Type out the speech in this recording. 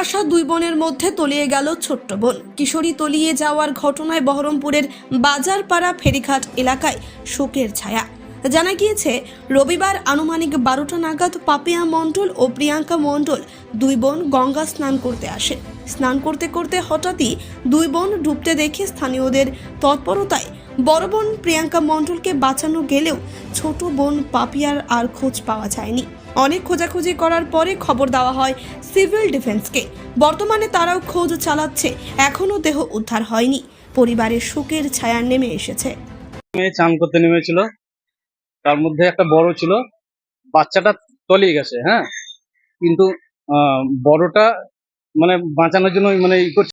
আসা দুই বোনের মধ্যে তলিয়ে গেল ছোট্ট বোন। কিশোরী তলিয়ে যাওয়ার ঘটনায় বহরমপুরের বাজারপাড়া ফেরিঘাট এলাকায় শোকের ছায়া। জানা গিয়েছে, রবিবার আনুমানিক বারোটা নাগাদ পাপিয়া মণ্ডল ও প্রিয়াঙ্কা মণ্ডল দুই বোন গঙ্গা স্নান করতে আসে স্নান করতে করতে হঠাৎই দুই বোন ডুবতে দেখে স্থানীয়দের তৎপরতায় বড় বোন প্রিয়াঙ্কা মণ্ডলকে বাঁচানো গেলেও ছোট বোন পাপিয়ার আর খোঁজ পাওয়া যায়নি। অনেক খোঁজাখুঁজি করার পরে খবর দেওয়া হয় সিভিল ডিফেন্সকে। বর্তমানে তারাও খোঁজ চালাচ্ছে এখনও দেহ উদ্ধার হয়নি। পরিবারের শোকের ছায়া নেমে এসেছে। মেয়ে চান করতে নেমেছিল। তার মধ্যে একটা বড় ছিল। বাচ্চাটা তলিয়ে গেছে হ্যাঁ? কিন্তু বড়টা মানে বাঁচানোর জন্য মানে ই করছে।